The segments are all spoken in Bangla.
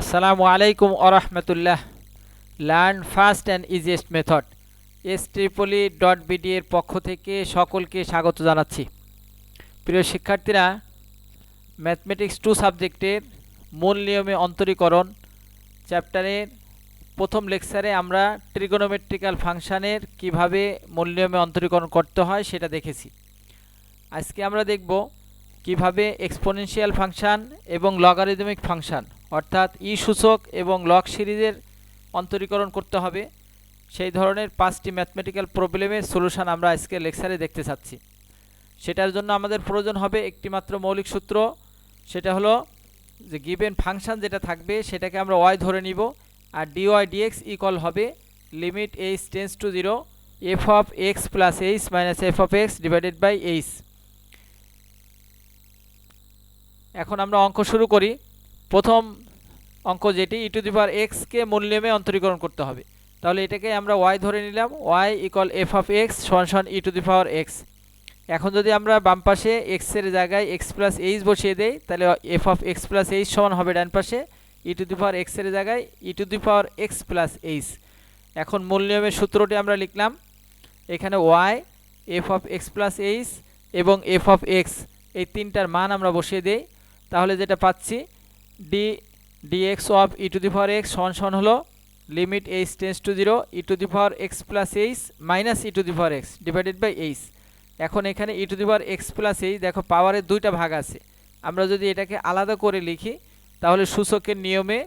আসসালামু আলাইকুম আরহামতুল্লাহ learn fast and easiest method S triply dot BD এর পক্ষ থেকে সকলকে স্বাগত জানাচ্ছি। প্রিয় শিক্ষার্থীরা ম্যাথমেটিক্স টু সাবজেক্টের মূল নিয়মে অন্তরীকরণ চ্যাপ্টারের প্রথম লেকচারে আমরা ট্রিগোনোমেট্রিক্যাল ফাংশানের কীভাবে মূল নিয়মে অন্তরীকরণ করতে হয় সেটা দেখেছি। আজকে আমরা দেখব কীভাবে এক্সপোনেনশিয়াল ফাংশান এবং লগারিদমিক ফাংশান অর্থাৎ ই সূচক এবং লগ সিরিজের অন্তরীকরণ করতে হবে। সেই ধরনের পাঁচটি ম্যাথমেটিক্যাল প্রবলেমের সলিউশন আমরা আজকে লেকচারে দেখতে চাচ্ছি। সেটার জন্য আমাদের প্রয়োজন হবে একটি মাত্র মৌলিক সূত্র। সেটা হলো যে গিভেন ফাংশান যেটা থাকবে, সেটাকে আমরা ওয়াই ধরে নিব। আর ডিওয়াই ডিএক্স ইকুয়াল হবে limit H tends to zero F of X plus H minus F of X divided by H এখন আমরা অঙ্ক শুরু করি। প্রথম অঙ্ক যেটি ই টু দি পাওয়ার এক্সকে মূল্যমে অন্তরীকরণ করতে হবে। তাহলে এটাকে আমরা ওয়াই ধরে নিলাম। Y equal F of X সমান সমান ই টু দি পাওয়ার এক্স এখন যদি আমরা বাম পাশে এক্সের জায়গায় এক্স প্লাস এইচ বসিয়ে দেই, তাহলে F of X plus H সমান হবে ডান পাশে। ই টু দি পাওয়ার এক্সের জায়গায় E to the power X plus H এখন মূল নিয়মের সূত্রটি আমরা লিখলাম। এখানে Y F of X plus H এবং এফ অফ এক্স এই তিনটার মান আমরা বসিয়ে দেই। তাহলে যেটা পাচ্ছি D DX of E to the power X সমান সমান হলো limit H tends to zero E to the power X plus H minus E to the power X divided by H এখন এখানে E to the power X plus H দেখো পাওয়ারের দুইটা ভাগ আছে। আমরা যদি এটাকে আলাদা করে লিখি, তাহলে সূচকের নিয়মে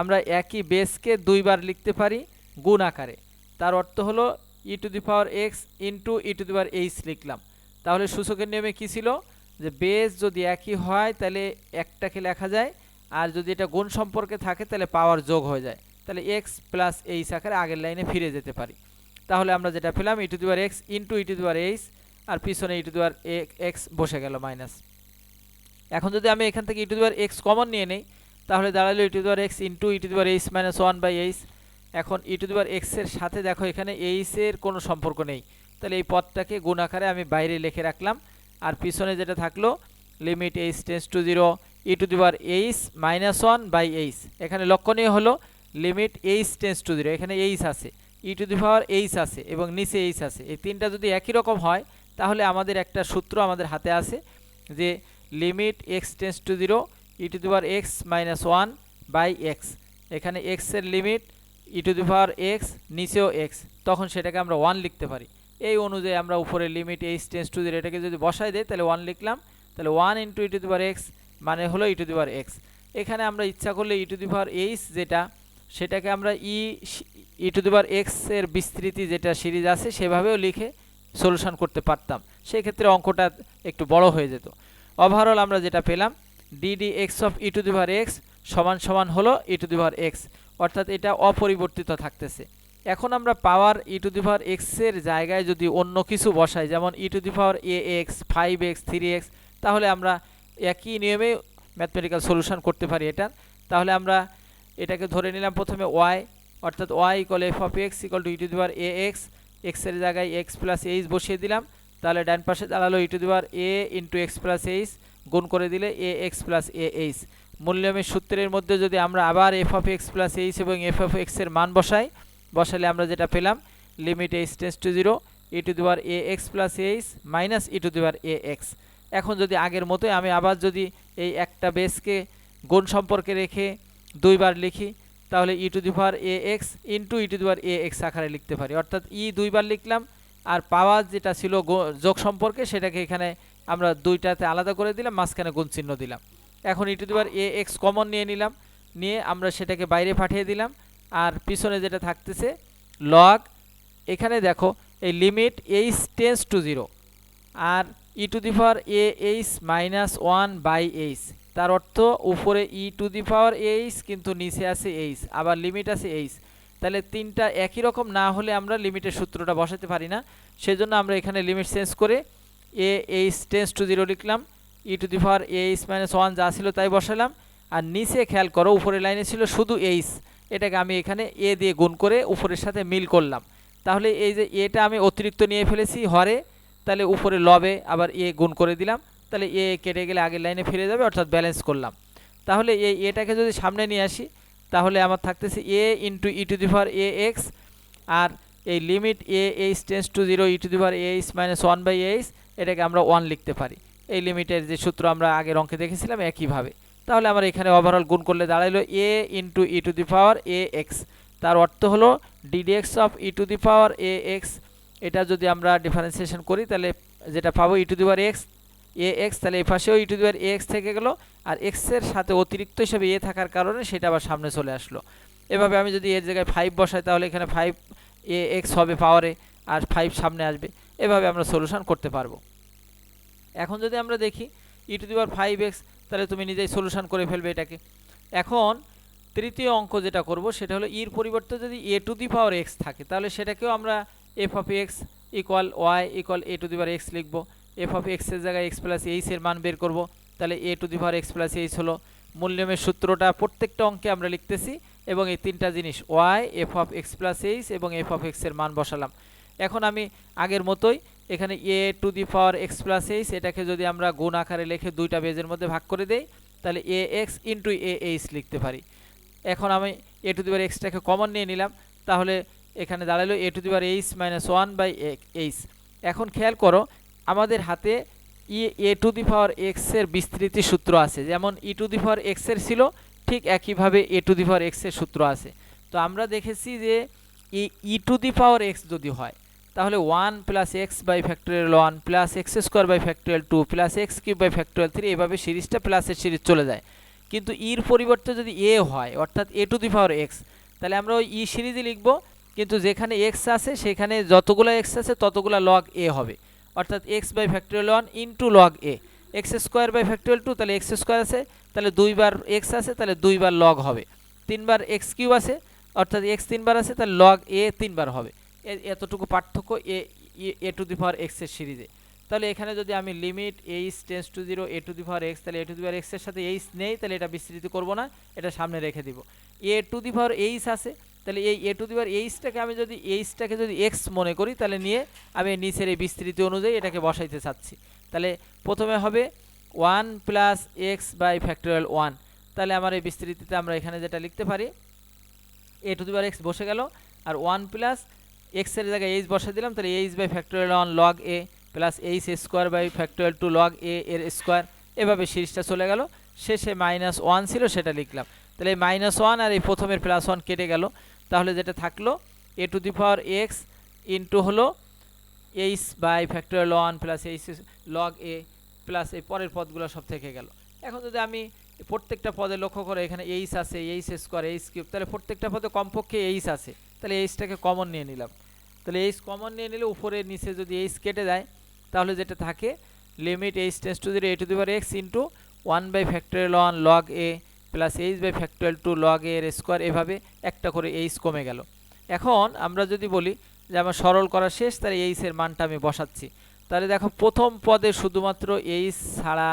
আমরা একই বেসকে দুইবার লিখতে পারি গুণ আকারে। তার অর্থ হলো E to the power X into E to the power H লিখলাম। তাহলে সূচকের নিয়মে কী ছিল? যে বেস যদি একই হয়, তাহলে একটাকে লেখা যায় আর যদি এটা গুণ সম্পর্কে থাকে, তাহলে পাওয়ার যোগ হয়ে যায়। তাহলে এক্স প্লাস এইচ আকারে আগের লাইনে ফিরে যেতে পারি। তাহলে আমরা যেটা পেলাম E to the power X into E to to the power H আর পিছনে ই টু দিবার এক্স বসে গেল মাইনাস এখন যদি আমি এখান থেকে e to to the power x common নিয়ে নেই, তাহলে দাঁড়াল E to the power X into E to the power H minus one by H এখন ই টু দিবার এক্সের সাথে দেখো এখানে এইচের কোনো সম্পর্ক নেই। তাহলে এই পদটাকে গুণ আকারে আমি বাইরে লিখে রাখলাম। আর পিছনে যেটা থাকল limit H tends to zero E to the the power H minus one by H এখানে লক্ষণীয় হলো limit H tends to zero এখানে এইচ আছে ই টু দি পাওয়ার এইচ আছে এবং নিচে এইচ আছে। এই তিনটা যদি একই রকম হয়, তাহলে আমাদের একটা সূত্র আমাদের হাতে আছে যে limit X tends to zero E to the power X minus one by X এখানে এক্সের limit E to the power X নিচেও এক্স তখন সেটাকে আমরা ওয়ান লিখতে পারি। এই অনুযায়ী আমরা উপরে limit H tends to zero এটাকে যদি বসাই দেয় তাহলে ওয়ান লিখলাম। তাহলে one into E to the power X মানে হলো ই টু দি এক্স এখানে আমরা ইচ্ছা করলে ই টু দি এইচ যেটা, সেটাকে আমরা ই ই টু দি পাওয়ার এক্সের বিস্তৃতি যেটা সিরিজ আছে সেভাবেও লিখে সলিউশন করতে পারতাম। সেই ক্ষেত্রে অঙ্কটা একটু বড় হয়ে যেত। ওভারঅল আমরা যেটা পেলাম DD X of E to the X সমান সমান হলো ই টু দি এক্স অর্থাৎ এটা অপরিবর্তিত থাকতেছে। এখন আমরা পাওয়ার ই টু দি পাওয়ার এক্সের জায়গায় যদি অন্য কিছু বসাই, যেমন E to the power A X five X three X তাহলে আমরা একই নিয়মে ম্যাথমেটিক্যাল সলিউশন করতে পারি এটা। তাহলে আমরা এটাকে ধরে নিলাম প্রথমে ওয়াই অর্থাৎ Y equal F of X equal to E to the power A X এক্সের জায়গায় এক্স প্লাস এইচ বসিয়ে দিলাম। তাহলে ডান পাশে দাঁড়াল e to the power a into x plus h গুণ করে দিলে a x plus a h মূল্যমের সূত্রের মধ্যে যদি আমরা আবার f of x plus h এবং এফ অফ এক্সের মান বসাই, বসালে আমরা যেটা পেলাম limit h tends to zero e to the power a x plus h minus e to the power a x এখন যদি আগের মতোই আমি আবার যদি এই একটা বেসকে গুণ সম্পর্কে রেখে দুইবার লিখি, তাহলে e to the power a x into e to the power a x আকারে লিখতে পারি। অর্থাৎ ই দুইবার লিখলাম, আর পাওয়ার যেটা ছিল যোগ সম্পর্কে সেটাকে এখানে আমরা দুইটাতে আলাদা করে দিলাম, মাঝখানে গুণ চিহ্ন দিলাম। এখন e to the power a x common নিয়ে নিলাম, নিয়ে আমরা সেটাকে বাইরে পাঠিয়ে দিলাম, আর পিছনে যেটা থাকতেছে লগ এখানে দেখো, এই limit h tends to zero R e to the power a h minus one by h তার অর্থ উপরে ই টু দি পাওয়ার এইচ কিন্তু নিচে আছে এইচ আবার লিমিট আছে এইচ তাহলে তিনটা একই রকম না হলে আমরা লিমিটের সূত্রটা বসাতে পারি না। সেজন্য আমরা এখানে লিমিট চেঞ্জ করে a h tends to zero লিখলাম। E to the power h minus one যা ছিল তাই বসালাম। আর নিচে খেয়াল করো, উপরের লাইনে ছিল শুধু এইচ এটাকে আমি এখানে এ দিয়ে গুণ করে উপরের সাথে মিল করলাম। তাহলে এই যে এটা আমি অতিরিক্ত নিয়ে ফেলেছি হরে তাহলে উপরে লবে, আবার এ গুণ করে দিলাম, তাহলে এ কেটে গেলে আগের লাইনে ফিরে যাবে, অর্থাৎ ব্যালেন্স করলাম। তাহলে এই এটাকে যদি সামনে নিয়ে আসি, তাহলে আমার থাকতেছে a into e to the power a x আর এই limit a h tends to zero e to the power h minus one by h এটাকে আমরা ওয়ান লিখতে পারি। এই লিমিটের যে সূত্র আমরা আগের অঙ্কে দেখেছিলাম একইভাবে। তাহলে আমার এখানে ওভারঅল গুণ করলে দাঁড়াইলো a into e to the power a x তার অর্থ হলো d d x of e to the power a x এটা যদি আমরা ডিফারেন্সিয়েশন করি, তাহলে যেটা পাবো e to the power x a x তাহলে এই পাশেও ই to the power A x থেকে গেলো, আর এক্সের সাথে অতিরিক্ত হিসেবে এ থাকার কারণে সেটা আবার সামনে চলে আসলো। এভাবে আমি যদি এর জায়গায় ফাইভ বসাই, তাহলে এখানে ফাইভ এ এক্স হবে পাওয়ারে আর ফাইভ সামনে আসবে। এভাবে আমরা সলিউশন করতে পারব। এখন যদি আমরা দেখি e to the power five x তাহলে তুমি নিজেই সলিউশন করে ফেলবে এটাকে। এখন তৃতীয় অঙ্ক যেটা করব, সেটা হলো ইর পরিবর্তে যদি এ টু দি পাওয়ার এক্স থাকে, তাহলে সেটাকেও আমরা f of x equal y equal a to the power x লিখব। এফ অফ এক্সের জায়গায় এক্স প্লাস এইচের মান বের করব। তাহলে a to the power x plus h হলো মূল্যমের সূত্রটা প্রত্যেকটা অঙ্কে আমরা লিখতেছি এবং এই তিনটা জিনিস y f of x plus h এবং এফ অফ এক্সের মান বসালাম। এখন আমি আগের মতোই এখানে a to the power x plus h এটাকে যদি আমরা গুণ আকারে লিখে দুইটা বেজের মধ্যে ভাগ করে দেই, তাহলে a x into a h লিখতে পারি। এখন আমি এ টু দি পাওয়ার এক্সটাকে কমন নিয়ে নিলাম। তাহলে এখানে দাঁড়াল a to the power h minus one by h. এখন খেয়াল করো, আমাদের হাতে ই এ টু দি পাওয়ার এক্সের বিস্তৃতি সূত্র আছে। যেমন ই টু দি পাওয়ার এক্সের ছিল, ঠিক একইভাবে এ টু দি পাওয়ার এক্সের সূত্র আছে। তো আমরা দেখেছি যে ই টু দি পাওয়ার এক্স যদি হয়, তাহলে one plus x by factorial one plus x square by factorial two plus x cube by factorial three, এভাবে সিরিজটা প্লাসের সিরিজ চলে যায়। কিন্তু ইর পরিবর্তে যদি এ হয়, অর্থাৎ এ টু দি পাওয়ার এক্স, তাহলে আমরা ওই ই সিরিজই লিখব কিন্তু যেখানে এক্স আছে, সেখানে যতগুলো এক্স আছে, ততগুলো লগ এ হবে। অর্থাৎ x by factorial one into log a x square by factorial two তাহলে এক্স স্কোয়ার আছে, তাহলে দুইবার এক্স আছে, তাহলে দুইবার লগ হবে। তিনবার এক্স কিউ আছে, অর্থাৎ এক্স তিনবার আছে, তাহলে লগ এ তিনবার হবে। এতটুকু পার্থক্য এ এ টু দি পাওয়ার এক্সের সিরিজে। তাহলে এখানে যদি আমি limit h tends to zero a to the power x তাহলে এ টু দি পাওয়ার এক্সের সাথে এইচ নেই, তাহলে এটা বিস্তৃতি করব না, এটা সামনে রেখে দিব। এ টু দি পাওয়ার এইচ আছে তাহলে এই এ টু দি পাওয়ার এইচটাকে আমি যদি এইচটাকে যদি এক্স মনে করি, তাহলে নিয়ে আমি নিচের এই বিস্তৃতি অনুযায়ী এটাকে বসাইতে চাচ্ছি। তাহলে প্রথমে হবে one plus x by factorial one তাহলে আমার এই বিস্তৃতিতে আমরা এখানে যেটা লিখতে পারি এ টু দি পাওয়ার এক্স বসে গেল, আর ওয়ান প্লাস এক্সের জায়গায় এইচ বসে দিলাম, তাহলে h by factorial one log a plus h square by factorial two log a এর স্কোয়ার এভাবে সিরিজটা চলে গেল। শেষে মাইনাস ওয়ান ছিল, সেটা লিখলাম। তাহলে এই মাইনাস ওয়ান আর এই প্রথমের প্লাস ওয়ান কেটে গেল। তাহলে যেটা থাকল a to the power x into হলো h by factorial one plus h log a plus এই পরের পদগুলো সব থেকে গেল। এখন যদি আমি প্রত্যেকটা পদে লক্ষ্য করে এখানে এইচ আছে এইচ স্কোয়ার এইচ কিউব তাহলে প্রত্যেকটা পদে কমপক্ষে এইচ আছে। তাহলে এইচটাকে কমন নিয়ে নিলাম। তাহলে এইচ কমন নিয়ে নিলে উপরে নিচে যদি এইচ কেটে যায়, তাহলে যেটা থাকে limit h tends to zero a to the power x into one by factorial one log a plus h by factorial two log এর স্কোয়ার এভাবে একটা করে এইচ কমে গেল। এখন আমরা যদি বলি যে আমার সরল করা শেষ, তাহলে এইচের মানটা আমি বসাচ্ছি। তাহলে দেখো প্রথম পদে শুধুমাত্র এইচ ছাড়া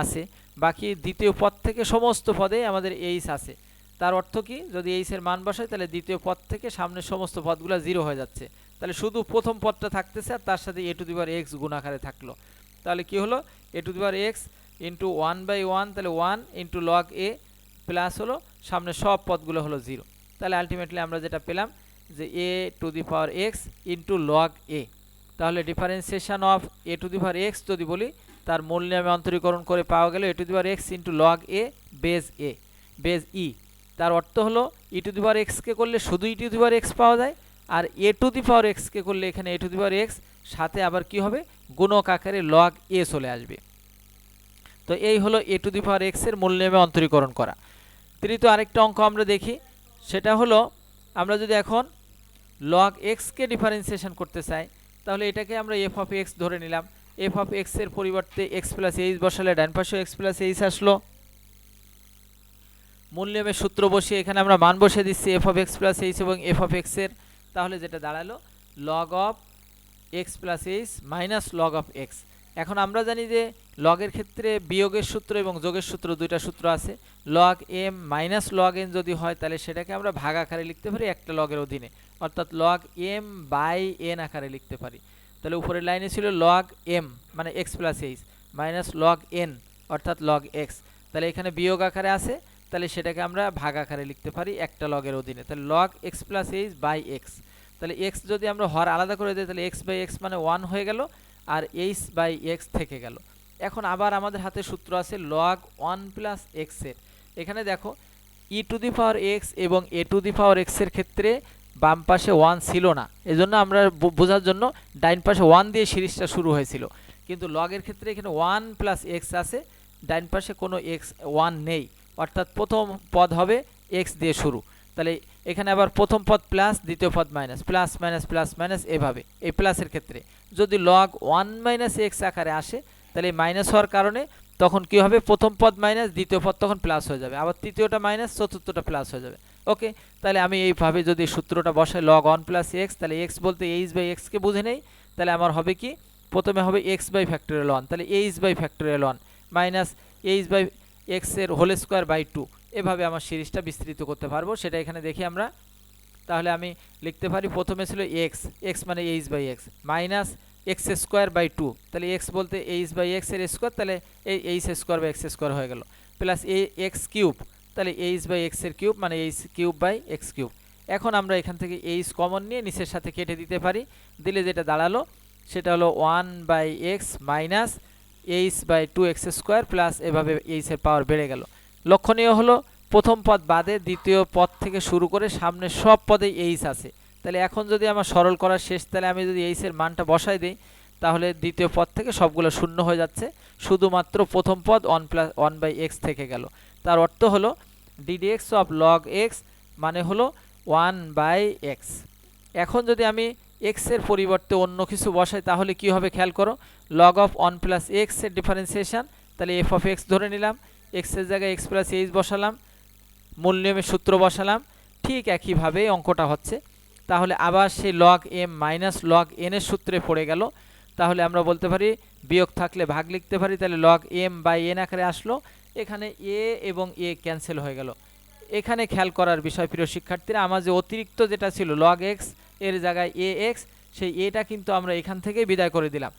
আছে, বাকি দ্বিতীয় পদ থেকে সমস্ত পদে আমাদের এইচ আছে। তার অর্থ কি? যদি এইচের মান বসাই, তাহলে দ্বিতীয় পদ থেকে সামনের সমস্ত পদগুলো জিরো হয়ে যাচ্ছে। তাহলে শুধু প্রথম পদটা থাকতেছে আর তার সাথে এ টু দিবার এক্স গুণাকারে থাকল। তাহলে কি হলো? A to the power x into one by one তাহলে one into log a plus হলো সামনে সব পদগুলো হলো জিরো। তাহলে আলটিমেটলি আমরা যেটা পেলাম যে a to the power x into log a তাহলে differentiation of a to the power x যদি বলি, তার মূল নিয়মে অন্তরীকরণ করে পাওয়া গেল a to the power x into log a base a base e তার অর্থ হলো ই টু দি পাওয়ার এক্সকে করলে শুধু ই টু দি পাওয়ার এক্স পাওয়া যায়, আর এ টু দি পাওয়ার এক্সকে করলে এখানে a to the power x সাথে আবার কি হবে? গুণক আকারে লগ এ চলে আসবে। তো এই হলো এ টু দি পাওয়ার এক্সের মূল নিয়মে অন্তরীকরণ করা। তৃতীয় আরেকটা অঙ্ক আমরা দেখি। সেটা হলো, আমরা যদি এখন লগ এক্সকে ডিফারেন্সিয়েশন করতে চাই, তাহলে এটাকে আমরা এফ অফ এক্স ধরে নিলাম। এফ অফ এক্সের পরিবর্তে এক্স প্লাস এইচ বসালে ডান পাশে এক্স প্লাস এইচ আসলো। মূল নিয়মের সূত্র বসিয়ে এখানে আমরা মান বসে দিচ্ছি f of x plus h এবং এফ অফ এক্সের তাহলে যেটা দাঁড়াল log of x plus h minus log of x এখন আমরা জানি যে লগের ক্ষেত্রে বিয়োগের সূত্র এবং যোগের সূত্র দুইটা সূত্র আছে। Log m minus log n যদি হয়, তাহলে সেটাকে আমরা ভাগ আকারে লিখতে পারি একটা লগের অধীনে। অর্থাৎ লগ এম বাই এন আকারে লিখতে পারি। তাহলে উপরের লাইনে ছিল লগ এম মানে x plus h minus log n অর্থাৎ লগ এক্স তাহলে এখানে বিয়োগ আকারে আছে, তাহলে সেটাকে আমরা ভাগ আকারে লিখতে পারি একটা লগের অধীনে। তাহলে log x plus h by x তাহলে এক্স যদি আমরা হর আলাদা করে দিই, তাহলে এক্স বাই এক্স মানে ওয়ান হয়ে গেল। আর এইচ বাই এক্স থেকে গেল। এখন আবার আমাদের হাতে সূত্র আছে লগ ওয়ান প্লাস এক্সের এখানে দেখো ই টু দি পাওয়ার এক্স এবং এ টু দি পাওয়ার এক্সের ক্ষেত্রে বাম পাশে ওয়ান ছিল না। এজন্য আমরা বোঝার জন্য ডাইন পাশে ওয়ান দিয়ে সিরিজটা শুরু হয়েছিল। কিন্তু লগের ক্ষেত্রে এখানে ওয়ান প্লাস এক্স আছে, ডাইন পাশে কোনো এক্স ওয়ান নেই। অর্থাৎ প্রথম পদ হবে এক্স দিয়ে শুরু। তাহলে এখানে আবার প্রথম পদ প্লাস দ্বিতীয় পদ minus plus minus plus minus এভাবে। এই প্লাসের ক্ষেত্রে। যদি লগ ওয়ান মাইনাস এক্স আকারে আসে, তাহলে মাইনাস হওয়ার কারণে তখন কি হবে? প্রথম পদ মাইনাস দ্বিতীয় পদ তখন প্লাস হয়ে যাবে। আবার তৃতীয়টা মাইনাস চতুর্থটা প্লাস হয়ে যাবে। ওকে তাহলে আমি এইভাবে যদি সূত্রটা বসাই লগ ওয়ান প্লাস এক্স তাহলে এক্স বলতে এইচ বাই এক্সকে বুঝে নেই? তাহলে আমার হবে কি? প্রথমে হবে এক্স বাই ফ্যাক্টরিয়াল ওয়ান তাহলে h by factorial one minus h by এক্সের হোল স্কোয়ার বাই টু এভাবে আমার সিরিজটা বিস্তৃত করতে পারব, সেটা এখানে দেখি আমরা। তাহলে আমি লিখতে পারি, প্রথমে ছিল এক্স এক্স মানে h by x minus x square by two তাহলে এক্স বলতে এইচ বাই এক্সের স্কোয়ার তাহলে এই এইচ স্কোয়ার বা এক্স স্কোয়ার হয়ে গেল। প্লাস এ এক্স কিউব তাহলে এইচ বাই এক্সের কিউব মানে h cube by x cube এখন আমরা এখান থেকে এইচ কমন নিয়ে নিচের সাথে কেটে দিতে পারি। দিলে যেটা দাঁড়াল, সেটা হলো one by x minus h by two x square plus এভাবে এইচের পাওয়ার বেড়ে গেল। লক্ষণীয় হলো প্রথম পদ বাদে দ্বিতীয় পদ থেকে শুরু করে সামনে সব পদেই এইচ আছে। তাহলে এখন যদি আমার সরল করার শেষ, তাহলে আমি যদি এইচের মানটা বসাই দিই, তাহলে দ্বিতীয় পদ থেকে সবগুলো শূন্য হয়ে যাচ্ছে। শুধুমাত্র প্রথম পদ one plus one by x থেকে গেল। তার অর্থ হলো ডিডিএক্স অফ লগ এক্স মানে হলো ওয়ান বাই এক্স এখন যদি আমি এক্সের পরিবর্তে অন্য কিছু বসাই, তাহলে কি হবে খেয়াল করো? লগ অফ ওয়ান প্লাস এক্সের ডিফারেন্সিয়েশন তাহলে এফ অফ এক্স ধরে নিলাম। এক্সের জায়গায় এক্স প্লাস এইচ বসালাম, মূল নিয়মের সূত্র বসালাম, ঠিক একইভাবে অঙ্কটা হচ্ছে। তাহলে আবার সেই লগ এম মাইনাস লগ এনের সূত্রে পড়ে গেল। তাহলে আমরা বলতে পারি বিয়োগ থাকলে ভাগ লিখতে পারি, তাহলে লগ এম বাই এন আকারে আসলো। এখানে এ এবং এ ক্যান্সেল হয়ে গেল। এখানে খেয়াল করার বিষয় প্রিয় শিক্ষার্থীরা, আমার যে অতিরিক্ত যেটা ছিল লগ এক্সের জায়গায় এ এক্স সেই এটা কিন্তু আমরা এখান থেকে বিদায় করে দিলাম।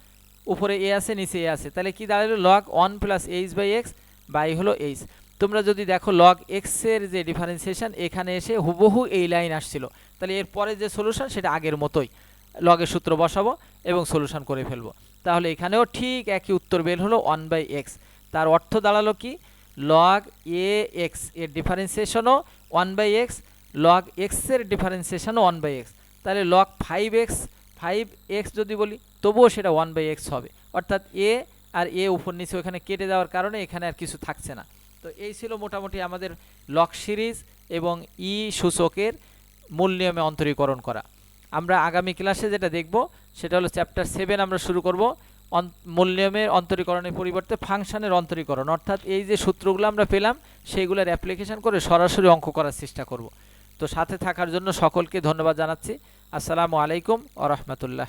উপরে এ আছে, নিচে এ আছে। তাহলে কি দাঁড়াল? Log one plus h by x by হলো এইচ তোমরা যদি দেখো লগ এক্সের যে ডিফারেন্সিয়েশন এখানে এসে হুবহু এই লাইন আসছিল। তাহলে এর পরে যে সলিউশন সেটা আগের মতোই। লগের সূত্র বসাবো এবং সলিউশন করে ফেলব। তাহলে এখানেও ঠিক একই উত্তর বের হলো ওয়ান বাই এক্স তার অর্থ দাঁড়াল কি? লগ এ এক্সের ডিফারেন্সিয়েশনও ওয়ান বাই এক্স লগ এক্সের ডিফারেন্সিয়েশনও ওয়ান বাই এক্স তাহলে log five x five x যদি বলি, তবুও সেটা ওয়ান বাই এক্স হবে। অর্থাৎ এ আর এ উপর নিচে ওখানে কেটে যাওয়ার কারণে এখানে আর কিছু থাকছে না। তো এই ছিল মোটামুটি আমাদের লক সিরিজ এবং ই সূচকের মূল নিয়মে অন্তরীকরণ করা। আমরা আগামী ক্লাসে যেটা দেখব, সেটা হলো চ্যাপ্টার সেভেন আমরা শুরু করব। মূল নিয়মের অন্তরীকরণের পরিবর্তে ফাংশনের অন্তরীকরণ। অর্থাৎ এই যে সূত্রগুলো আমরা পেলাম, সেইগুলোর অ্যাপ্লিকেশন করে সরাসরি অঙ্ক করার চেষ্টা করব। তো সাথে থাকার জন্য সকলকে ধন্যবাদ জানাচ্ছি। আসসালামু আলাইকুম আ রহমতুল্লাহ।